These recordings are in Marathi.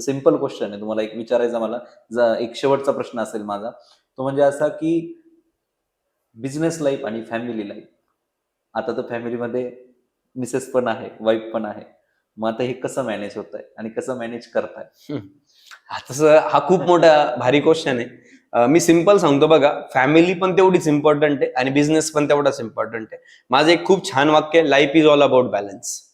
सिंपल क्वेश्चन आहे. तुम्हाला एक विचारायचा मला. ज- एक शेवटचा प्रश्न असेल माझा. तो म्हणजे असा की बिझनेस लाईफ आणि फॅमिली लाईफ आता तर फॅमिलीमध्ये मिसेस पण आहे वाईफ पण आहे. मग आता हे कसं मॅनेज होत आहे आणि कसं मॅनेज करताय? तसं हा खूप मोठा भारी क्वेश्चन आहे. मी सिंपल सांगतो बघा फॅमिली पण तेवढीच इम्पॉर्टंट आहे आणि बिझनेस पण तेवढाच इम्पॉर्टंट आहे. माझं एक खूप छान वाक्य life is all about balance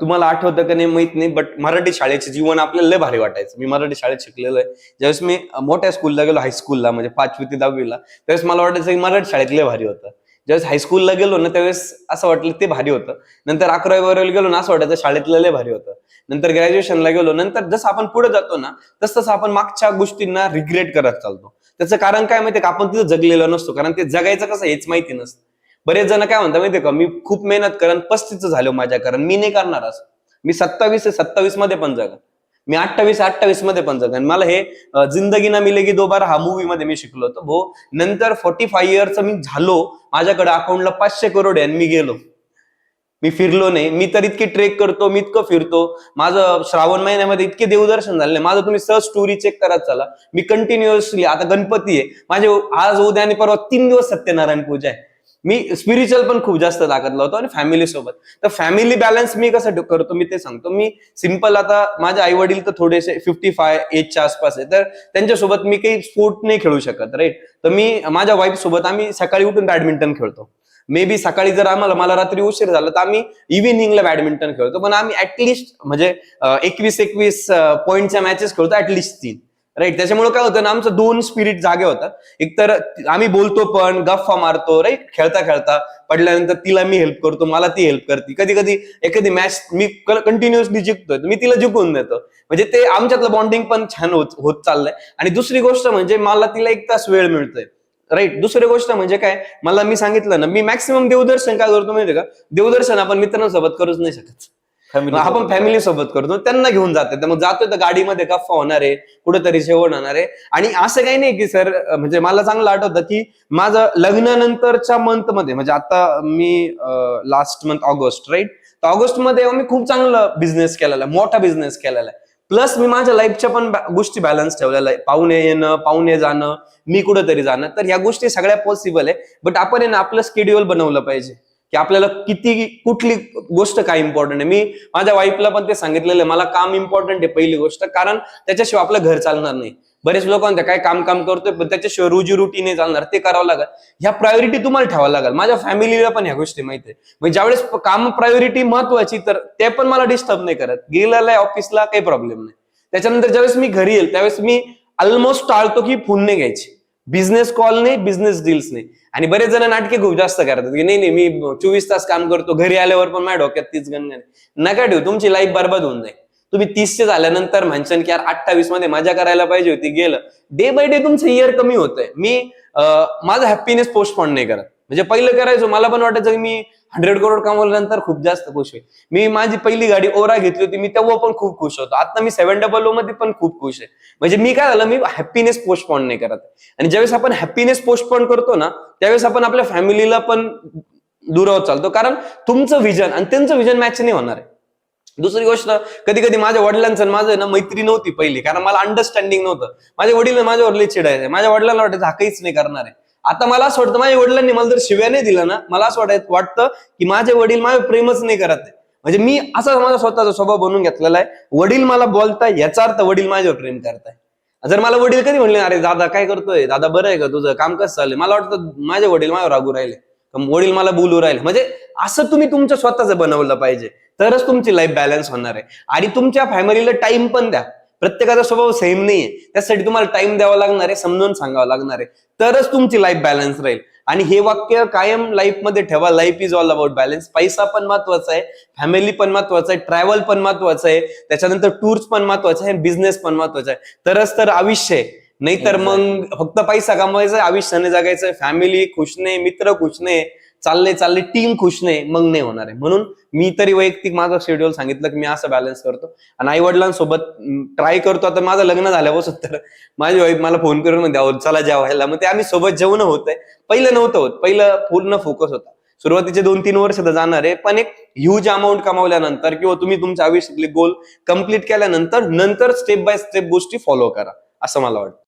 तुम्हाला आठवतं का नाही माहीत नाही बट मराठी शाळेचे जीवन आपल्याला लय भारी वाटायचं. मी मराठी शाळेत शिकलेलो आहे. ज्यावेळेस मी मोठ्या स्कूलला गेलो हायस्कूलला म्हणजे पाचवी ते दहावीला त्यावेळेस मला वाटायचं की मराठी शाळेत लय भारी होतं. ज्यावेळेस हायस्कूलला गेलो ना त्यावेळेस असं वाटलं ते भारी होतं. नंतर अकरावी बारावीला गेलो ना असं वाटायचं शाळेतलं लय भारी होतं. नंतर ग्रॅज्युएशनला गेलो नंतर जसं आपण पुढे जातो ना तस तसं आपण मागच्या गोष्टींना रिग्रेट करत चालतो. त्याचं कारण काय माहितीये का? आपण तिथं जगलेलो नसतो कारण ते जगायचं कसं हेच माहिती नसतं. बरेच जण काय म्हणतात माहितीये का मी खूप मेहनत करण पस्तीच झालो माझ्या कारण. मी नाही करणार असं. मी सत्तावीस सत्तावीसमध्ये पण जगन. मी अठ्ठावीस अठ्ठावीसमध्ये पण जगन. मला हे जिंदगी ना मिलेगी दोबारा हा मूवी मध्ये मी शिकलो होतो. भो नंतर फोर्टी फाईव्ह इयरच मी झालो. माझ्याकडे अकाउंटला पाचशे करोड आहे आणि मी गेलो. मी फिरलो नाही. मी तर इतकी ट्रेक करतो मी इतकं फिरतो. माझं श्रावण महिन्यामध्ये इतके देवदर्शन झाले. माझं तुम्ही सहज स्टोरी चेक करत चला. मी कंटिन्युअसली आता गणपती आहे. माझे आज उद्या आणि परवा तीन दिवस सत्यनारायण पूजा आहे. मी स्पिरिच्युअल पण खूप जास्त ताकद लावतो आणि फॅमिली सोबत. तर फॅमिली बॅलन्स मी कसं करतो मी ते सांगतो. मी सिंपल आता माझे आई वडील तर थोडेसे फिफ्टी फाय एजच्या आसपास आहे. तर त्यांच्यासोबत मी काही स्पोर्ट नाही खेळू शकत राईट तर मी माझ्या वाईफ सोबत आम्ही सकाळी उठून बॅडमिंटन खेळतो. मे बी सकाळी जर आम्हाला मला रात्री उशीर झाला तर आम्ही इव्हिनिंगला बॅडमिंटन खेळतो. पण आम्ही ऍटलिस्ट म्हणजे एकवीस एकवीस पॉईंटच्या मॅचेस खेळतो ऍटलिस्ट तीन. राईट त्याच्यामुळे काय होतं ना आमचं दोन स्पिरिट जागे होतात. एकतर आम्ही बोलतो पण गप्पा मारतो राईट खेळता खेळता. पडल्यानंतर तिला मी हेल्प करतो मला ती हेल्प करते. कधी कधी एखादी मॅच मी कंटिन्युअसली जिंकतोय मी तिला जिंकून देतो. म्हणजे ते आमच्यातलं बॉन्डिंग पण छान होत होत चाललंय. आणि दुसरी गोष्ट म्हणजे मला तिला एक तास वेळ मिळतोय. राईट दुसरी गोष्ट म्हणजे काय? मला मी सांगितलं ना मी मॅक्सिमम देवदर्शन काय करतो माहिती का? देवदर्शन आपण मित्रांसोबत करूच नाही शकत. Family आपण. फॅमिली सोबत करतो त्यांना घेऊन जाते. तर मग जातोय तर गाडीमध्ये गप्पा होणार आहे कुठेतरी जेवण होणार आहे. आणि असं काही नाही की सर म्हणजे मला चांगलं आठवतं की माझं लग्नानंतरच्या मंथमध्ये म्हणजे आता मी लास्ट मंथ ऑगस्ट राईट तर ऑगस्टमध्ये मी खूप चांगलं बिझनेस केलेला आहे मोठा बिझनेस केलेला आहे. प्लस मी माझ्या लाईफच्या पण गोष्टी बॅलन्स ठेवलेल्या आहे पाहुणे येणं पाहुणे जाणं मी कुठेतरी जाणं. तर ह्या गोष्टी सगळ्या पॉसिबल आहे. बट आपण आपलं स्केड्युल बनवलं पाहिजे. की आपल्याला किती कुठली गोष्ट काय इम्पॉर्टंट आहे? मी माझ्या वाईफला पण ते सांगितलेलं आहे मला काम इम्पॉर्टंट आहे पहिली गोष्ट कारण त्याच्याशिवाय आपलं घर चालणार नाही. बरेच लोक म्हणतात काय काम काम करतोय? पण त्याच्याशिवाय रोजी रुटी नाही चालणार ते करावं लागेल. ह्या प्रायोरिटी तुम्हाला ठेवावं लागेल. माझ्या फॅमिलीला पण ह्या गोष्टी माहिती आहे. म्हणजे ज्यावेळेस काम प्रायोरिटी महत्वाची तर ते पण मला डिस्टर्ब नाही करत. गेलेलं आहे ऑफिसला काही प्रॉब्लेम नाही. त्याच्यानंतर ज्यावेळेस मी घरी येईल त्यावेळेस मी ऑलमोस्ट टाळतो की फोन नाही घ्यायची. बिझनेस कॉल नाही बिझनेस डील्स नाही. आणि बरेच जण नाटके खूप जास्त करतात की नाही नाही मी चोवीस तास काम करतो घरी आल्यावर पण माझ्या डोक्यात तीच गणगण नका ठेवू तुमची लाईफ बरबाद होऊन जाईल. तुम्ही तीसचे झाल्यानंतर म्हणशन की यार अठ्ठावीसमध्ये मजा करायला पाहिजे होती गेलं. डे बाय डे तुमचं इयर कमी होतंय. मी माझा हॅपीनेस पोस्टपॉन नाही करत. म्हणजे पहिलं करायचो मला पण वाटायचं की मी हंड्रेड करोड कमवल्यानंतर खूप जास्त खुश होईल. मी माझी पहिली गाडी ओरा घेतली होती मी तेव्हा पण खूप खुश होतो. आता मी सेव्हन डबल ओ मध्ये पण खूप खुश आहे. म्हणजे मी काय झालं मी हॅपीनेस पोस्टपॉन नाही करत. आणि ज्यावेळेस आपण हॅपीनेस पोस्टपॉन करतो ना त्यावेळेस आपण आपल्या फॅमिलीला पण दुरावत चालतो. कारण तुमचं विजन आणि त्यांचं विजन मॅच नाही होणार आहे. दुसरी गोष्ट कधी कधी माझ्या वडिलांचं माझं ना मैत्री नव्हती पहिली. कारण मला अंडरस्टँडिंग नव्हतं. माझे वडील माझ्या माझ्यावर लई चिडायचे. माझ्या वडिलांना वाटायचं हा काहीच नाही करणार आहे. आता मला असं वाटतं माझ्या वडिलांनी मला जर शिव्या नाही दिला ना मला असं वाटत वाटतं की माझे वडील माझ्या प्रेमच नाही करत म्हणजे मी असा माझा स्वतःचा स्वभाव बनवून घेतलेला आहे. वडील मला बोलताय याचा अर्थ वडील माझ्यावर प्रेम करताय. जर मला वडील कधी म्हणले अरे दादा काय करतोय? दादा बरं आहे का तुझं? काम कसं चाललंय? मला वाटतं माझे वडील माझ्यावर रागू राहिले. वडील मला बोलू राहिले. म्हणजे असं तुम्ही तुमच्या स्वतःच बनवलं पाहिजे. तरच तुमची लाईफ बॅलन्स होणार आहे. आणि तुमच्या फॅमिलीला टाइम पण द्या. प्रत्येकाचा स्वभाव सेम नाहीये. त्यासाठी तुम्हाला टाइम द्यावा लागणार आहे समजून सांगावं लागणार आहे. तरच तुमची लाईफ बॅलन्स राहील. आणि हे वाक्य कायम लाईफमध्ये ठेवा. Life is all about balance पैसा पण महत्त्वाचा आहे फॅमिली पण महत्वाचं आहे ट्रॅव्हल पण महत्वाचं आहे त्याच्यानंतर टूर्स पण महत्वाचं आहे बिझनेस पण महत्त्वाचा आहे. तरच तर आयुष्य आहे. नाहीतर मग फक्त पैसा कमवायचा आयुष्याने जगायचं फॅमिली खुश नाही मित्र खुश नाही. चालले चालले टीम खुश नाही मग नाही होणार आहे. म्हणून मी तरी वैयक्तिक माझं शेड्यूल सांगितलं की मी असं बॅलन्स करतो. आणि आई वडिलांसोबत ट्राय करतो. आता माझं लग्न झाल्यापासून तर माझी वाईफ मला फोन करून म्हणते चला जेवायला. मग ते आम्ही सोबत जेवण होत आहे. पहिलं नव्हतं होत. पहिलं पूर्ण फोकस होता. सुरुवातीचे दोन तीन वर्ष तर जाणार आहे. पण एक ह्यूज अमाऊंट कमावल्यानंतर किंवा तुम्ही तुमच्या आयुष्यातले गोल कंप्लीट केल्यानंतर नंतर स्टेप बाय स्टेप गोष्टी फॉलो करा असं मला वाटतं.